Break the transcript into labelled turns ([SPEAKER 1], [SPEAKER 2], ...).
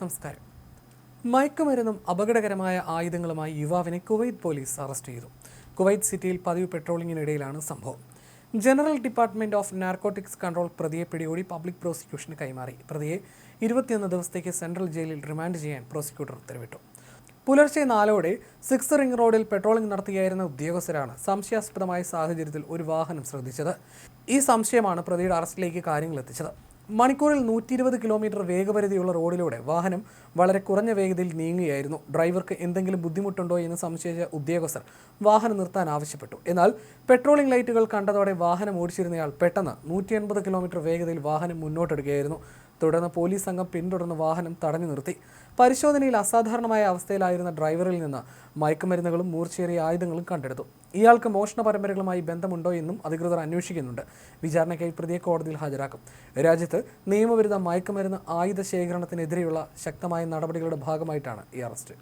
[SPEAKER 1] നമസ്കാരം. മയക്കുമരുന്നും അപകടകരമായ ആയുധങ്ങളുമായി യുവാവിനെ കുവൈറ്റ് പോലീസ് അറസ്റ്റ് ചെയ്തു. കുവൈറ്റ് സിറ്റിയിൽ പതിവ് പെട്രോളിങ്ങിനിടയിലാണ് സംഭവം. General department of narcotics control പ്രതിയെ പിടികൂടി പബ്ലിക് പ്രോസിക്യൂഷന് കൈമാറി. പ്രതിയെ ഇരുപത്തിയൊന്ന് ദിവസത്തേക്ക് സെൻട്രൽ ജയിലിൽ റിമാൻഡ് ചെയ്യാൻ പ്രോസിക്യൂട്ടർ ഉത്തരവിട്ടു. പുലർച്ചെ നാലോടെ സിക്സ് റിംഗ് റോഡിൽ പെട്രോളിംഗ് നടത്തുകയായിരുന്ന ഉദ്യോഗസ്ഥരാണ് സംശയാസ്പദമായ സാഹചര്യത്തിൽ ഒരു വാഹനം ശ്രദ്ധിച്ചത്. ഈ സംശയമാണ് പ്രതിയുടെ അറസ്റ്റിലേക്ക് കാര്യങ്ങൾ എത്തിച്ചത്. മണിക്കൂറിൽ നൂറ്റി ഇരുപത് കിലോമീറ്റർ വേഗപരിധിയുള്ള റോഡിലൂടെ വാഹനം വളരെ കുറഞ്ഞ വേഗതയിൽ നീങ്ങുകയായിരുന്നു. ഡ്രൈവർക്ക് എന്തെങ്കിലും ബുദ്ധിമുട്ടുണ്ടോ എന്ന് സംശയിച്ച ഉദ്യോഗസ്ഥർ വാഹനം നിർത്താൻ ആവശ്യപ്പെട്ടു. എന്നാൽ പെട്രോളിംഗ് ലൈറ്റുകൾ കണ്ടതോടെ വാഹനം ഓടിച്ചിരുന്നയാൾ പെട്ടെന്ന് നൂറ്റി കിലോമീറ്റർ വേഗതയിൽ വാഹനം മുന്നോട്ടെടുക്കുകയായിരുന്നു. തുടർന്ന് പോലീസ് സംഘം പിന്തുടർന്ന് വാഹനം തടഞ്ഞു നിർത്തി. പരിശോധനയിൽ അസാധാരണമായ അവസ്ഥയിലായിരുന്ന ഡ്രൈവറിൽ നിന്ന് മയക്കുമരുന്നുകളും മൂർച്ചയേറിയ ആയുധങ്ങളും കണ്ടെടുത്തു. ഇയാൾക്ക് മോഷണ പരമ്പരകളുമായി ബന്ധമുണ്ടോ എന്നും അധികൃതർ അന്വേഷിക്കുന്നുണ്ട്. വിചാരണയ്ക്കായി പ്രതിയെ കോടതിയിൽ ഹാജരാക്കും. രാജ്യത്ത് നിയമവിരുദ്ധ മയക്കുമരുന്ന് ആയുധ ശേഖരണത്തിനെതിരെയുള്ള ശക്തമായ നടപടികളുടെ ഭാഗമായിട്ടാണ് ഈ അറസ്റ്റ്.